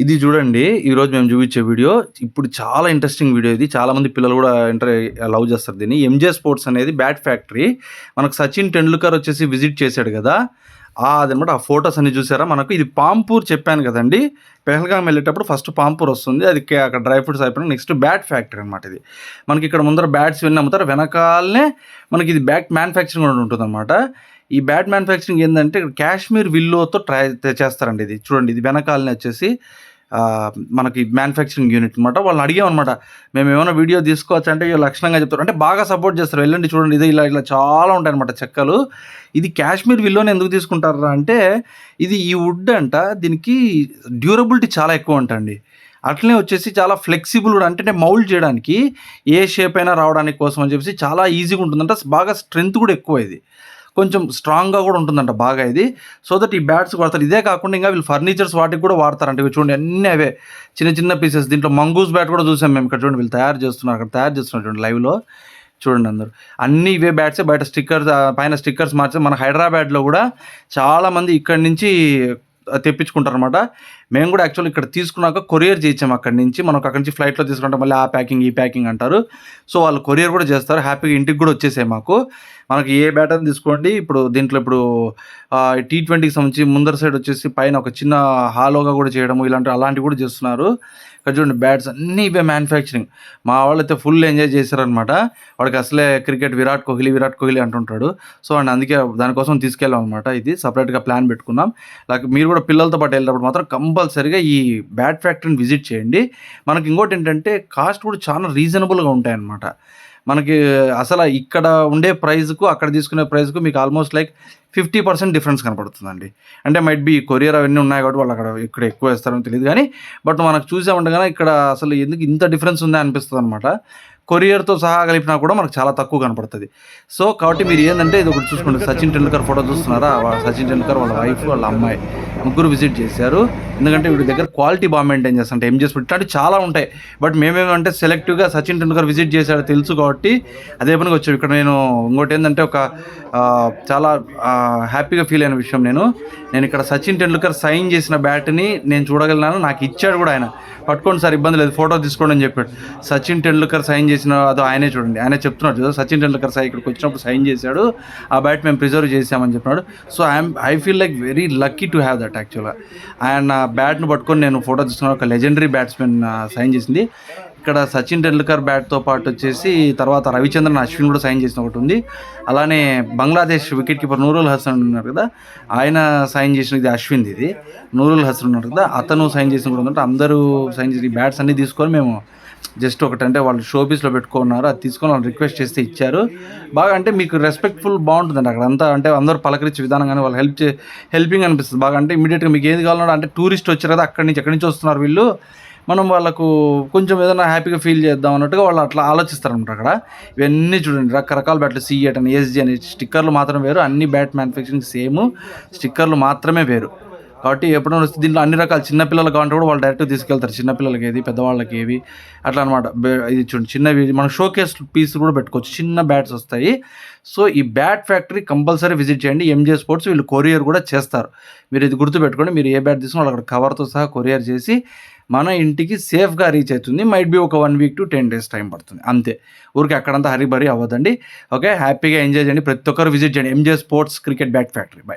ఇది చూడండి ఈరోజు మేము చూపించే వీడియో. ఇప్పుడు చాలా ఇంట్రెస్టింగ్ వీడియో ఇది. చాలామంది పిల్లలు కూడా ఇంటర్ లవ్ చేస్తారు దీన్ని. ఎంజే స్పోర్ట్స్ అనేది బ్యాట్ ఫ్యాక్టరీ మనకు సచిన్ టెండూల్కర్ వచ్చేసి విజిట్ చేశాడు కదా. అదనమాట ఆ ఫొటోస్ అన్ని చూసారా? మనకు ఇది పాంపూర్ చెప్పాను కదండి. పెహల్గాం వెళ్ళేటప్పుడు ఫస్ట్ పాంపూర్ వస్తుంది. అది అక్కడ డ్రై ఫ్రూట్స్ అయిపోయిన నెక్స్ట్ బ్యాట్ ఫ్యాక్టరీ అనమాట ఇది. మనకి ఇక్కడ ముందర బ్యాట్స్ ఇవన్నీ అమ్ముతారు. వెనకాలనే మనకి ఇది బ్యాట్ మ్యానుఫ్యాక్చరింగ్ కూడా ఉంటుంది అనమాట ఈ బ్యాట్ మ్యానుఫ్యాక్చరింగ్ ఏంటంటే ఇక్కడ కాశ్మీర్ విల్లోతో ట్రై చేస్తారండి ఇది. చూడండి ఇది వెనకాలనే వచ్చేసి మనకి మ్యానుఫ్యాక్చరింగ్ యూనిట్ అనమాట వాళ్ళని అడిగామన్నమాట మేము ఏమైనా వీడియో తీసుకోవచ్చు? అంటే వీళ్ళు లక్షణంగా చెప్తారు. అంటే బాగా సపోర్ట్ చేస్తారు. వెళ్ళండి చూడండి ఇది ఇలా ఇలా చాలా ఉంటాయి అనమాట చెక్కలు. ఇది కాశ్మీర్ విల్లోని ఎందుకు తీసుకుంటారా అంటే ఇది ఈ వుడ్ అంట దీనికి డ్యూరబిలిటీ చాలా ఎక్కువ అంటండి అట్లనే వచ్చేసి చాలా ఫ్లెక్సిబుల్ కూడా అంటే మౌల్డ్ చేయడానికి ఏ షేప్ అయినా రావడానికి కోసం అని చెప్పేసి చాలా ఈజీగా ఉంటుందంట. బాగా స్ట్రెంత్ కూడా ఎక్కువ ఇది. కొంచెం స్ట్రాంగ్గా కూడా ఉంటుందంట బాగా ఇది. సో దట్ ఈ బ్యాట్స్ వాడతారు. ఇదే కాకుండా ఇంకా వీళ్ళు ఫర్నిచర్స్ వాటికి కూడా వాడతారంట. ఇవి చూడండి అన్నీ అవే. చిన్న చిన్న పీసెస్ దీంట్లో మంగూస్ బ్యాట్ కూడా చూసాం మేము ఇక్కడ చూడండి. వీళ్ళు తయారు చేస్తున్నారు. అక్కడ తయారు చేస్తున్నారు చూడండి లైవ్లో చూడండి అందరూ. అన్ని ఇవే బ్యాట్సే బయట స్టిక్కర్స్ పైన స్టిక్కర్స్ మార్చి మన హైదరాబాద్లో కూడా చాలామంది ఇక్కడి నుంచి తెప్పించుకుంటారు అనమాట మేము కూడా యాక్చువల్ ఇక్కడ తీసుకున్నాక కొరియర్ చేయించాం అక్కడి నుంచి. మనకు అక్కడి నుంచి ఫ్లైట్లో తీసుకుంటాం మళ్ళీ ఆ ప్యాకింగ్ ఈ ప్యాకింగ్ అంటారు. సో వాళ్ళు కొరియర్ కూడా చేస్తారు. హ్యాపీగా ఇంటికి కూడా వచ్చేసాయి మాకు. మనకి ఏ బ్యాటర్ తీసుకోండి. ఇప్పుడు దీంట్లో ఇప్పుడు టీ ట్వంటీకి సంబంధించి ముందర సైడ్ వచ్చేసి పైన ఒక చిన్న హాలోగా కూడా చేయడం ఇలాంటి అలాంటివి కూడా చేస్తున్నారు. ఇక్కడ చూడండి బ్యాట్స్ అన్నీ ఇవే మ్యానుఫ్యాక్చరింగ్ మా వాళ్ళు అయితే ఫుల్ ఎంజాయ్ చేశారనమాట వాడికి అసలే క్రికెట్ విరాట్ కోహ్లీ విరాట్ కోహ్లీ అంటుంటాడు. సో అండ్ అందుకే దానికోసం తీసుకెళ్ళాం అనమాట ఇది సపరేట్గా ప్లాన్ పెట్టుకున్నాం. లైక్ మీరు కూడా పిల్లలతో పాటు వెళ్ళినప్పుడు మాత్రం కంపల్సరిగా ఈ బ్యాట్ ఫ్యాక్టరీని విజిట్ చేయండి. మనకి ఇంకోటి ఏంటంటే కాస్ట్ కూడా చాలా రీజనబుల్గా ఉంటాయన్నమాట. మనకి అసలు ఇక్కడ ఉండే ప్రైస్కు అక్కడ తీసుకునే ప్రైస్కు మీకు almost like fifty percent difference కనపడుతుందండి. అంటే మైట్ బి కొరియర్ అవన్నీ ఉన్నాయి కాబట్టి వాళ్ళు అక్కడ ఇక్కడ ఎక్కువ వేస్తారని తెలియదు కానీ బట్ మనకు చూసామంటే ఇక్కడ అసలు ఎందుకు ఇంత డిఫరెన్స్ ఉందా అనిపిస్తుంది అనమాట కొరియర్తో సహా కలిపినా కూడా మనకు చాలా తక్కువ కనపడుతుంది. సో కాబట్టి మీరు ఏంటంటే ఇది ఒకటి చూసుకోండి. సచిన్ టెండూల్కర్ ఫోటో చూస్తున్నారా? సచిన్ టెండూల్కర్ వాళ్ళ వైఫ్ వాళ్ళ అమ్మాయి. ముగ్గురు విజిట్ చేశారు. ఎందుకంటే వీడి దగ్గర క్వాలిటీ బాగా మెయింటైన్ చేస్తుంటే ఏం చేసి ఇట్లాంటివి చాలా ఉంటాయి. బట్ మేమేమంటే సెలెక్టివ్గా సచిన్ టెండూల్కర్ విజిట్ చేశాడు తెలుసు కాబట్టి అదే పనికి వచ్చాం ఇక్కడ నేను ఇంకోటి ఏంటంటే ఒక చాలా హ్యాపీగా ఫీల్ అయిన విషయం నేను. నేను ఇక్కడ సచిన్ టెండూల్కర్ సైన్ చేసిన బ్యాట్ని నేను చూడగలిగినాను. నాకు ఇచ్చాడు కూడా ఆయన. పట్టుకోండి సార్ ఇబ్బంది లేదు. ఫోటో తీసుకోండి అని చెప్పాడు. సచిన్ టెండూల్కర్ సైన్ చేసిన అదో ఆయనే చూడండి. ఆయనే చెప్తున్నాడు చూడు. సచిన్ టెండూల్కర్ సార్ ఇక్కడికి వచ్చినప్పుడు సైన్ చేశాడు. ఆ బ్యాట్ మేము ప్రిజర్వ్ చేసామని చెప్పినాడు. So I'm I feel like very lucky to have that. యాక్చువల్గా. ఆయన బ్యాట్ను పట్టుకొని నేను ఫోటో తీసుకున్న ఒక లెజెండరీ బ్యాట్స్మెన్ సైన్ చేసింది. ఇక్కడ సచిన్ టెండూల్కర్ బ్యాట్తో పాటు వచ్చేసి తర్వాత రవిచంద్రన్ అశ్విన్ కూడా సైన్ చేసిన ఒకటి ఉంది. అలానే బంగ్లాదేశ్ వికెట్ కీపర్ నూరుల్ హసన్ ఉన్నారు కదా ఆయన సైన్ చేసిన ఇది అశ్విన్ ఇది. నూరుల్ హసన్ ఉన్నారు కదా అతను సైన్ చేసిన కూడా ఉందంటే అందరూ సైన్ చేసిన బ్యాట్స్ అన్నీ తీసుకొని మేము జస్ట్ ఒకటి అంటే వాళ్ళు షోబీస్లో పెట్టుకున్నారు అది తీసుకొని వాళ్ళు రిక్వెస్ట్ చేస్తే ఇచ్చారు. బాగా అంటే మీకు రెస్పెక్ట్ఫుల్ బాగుంటుందండి అక్కడ. అంతా అంటే అందరూ పలకరించే విధానం కానీ వాళ్ళు హెల్ప్ చే హెల్పింగ్ అనిపిస్తుంది. బాగా అంటే ఇమీడియట్గా మీకు ఏది కావాలన్నా అంటే టూరిస్ట్ వచ్చారు కదా అక్కడి నుంచి ఎక్కడి నుంచి వస్తున్నారు వీళ్ళు. మనం వాళ్ళకు కొంచెం ఏదైనా హ్యాపీగా ఫీల్ చేద్దాం అన్నట్టుగా వాళ్ళు అట్లా ఆలోచిస్తారనమాట అక్కడ. ఇవన్నీ చూడండి రకరకాల బ్యాట్లు సిఎట్ అని ఎస్జీ అని స్టిక్కర్లు మాత్రం వేరు అన్ని బ్యాట్ మ్యానుఫ్యాక్చరింగ్ సేమ్ స్టిక్కర్లు మాత్రమే వేరు. కాబట్టి ఎప్పుడైనా వస్తే దీంట్లో అన్ని రకాల చిన్నపిల్లలు కావాలంటే కూడా వాళ్ళు డైరెక్ట్ తీసుకెళ్తారు. చిన్నపిల్లలకి ఏది పెద్దవాళ్ళకి ఏవి అట్లా అనమాట ఇది చూడండి చిన్నవి మనం షోకేస్ పీస్ కూడా పెట్టుకోవచ్చు. చిన్న బ్యాట్స్ వస్తాయి. సో ఈ బ్యాట్ ఫ్యాక్టరీ కంపల్సరీ విజిట్ చేయండి. ఎంజే స్పోర్ట్స్ వీళ్ళు కొరియర్ కూడా చేస్తారు. మీరు ఇది గుర్తుపెట్టుకోండి. మీరు ఏ బ్యాట్ తీసుకున్నా వాళ్ళు అక్కడ కవర్తో సహా కొరియర్ చేసి మన ఇంటికి సేఫ్గా రీచ్ అవుతుంది. మైట్ బి ఒక one week to ten days time పడుతుంది. అంతే. ఊరికి అక్కడంతా హరిబరి అవ్వదండి. ఓకే? హ్యాపీగా ఎంజాయ్ చేయండి. ప్రతి ఒక్కరు విజిట్ చేయండి. MJ sports cricket bat factory bye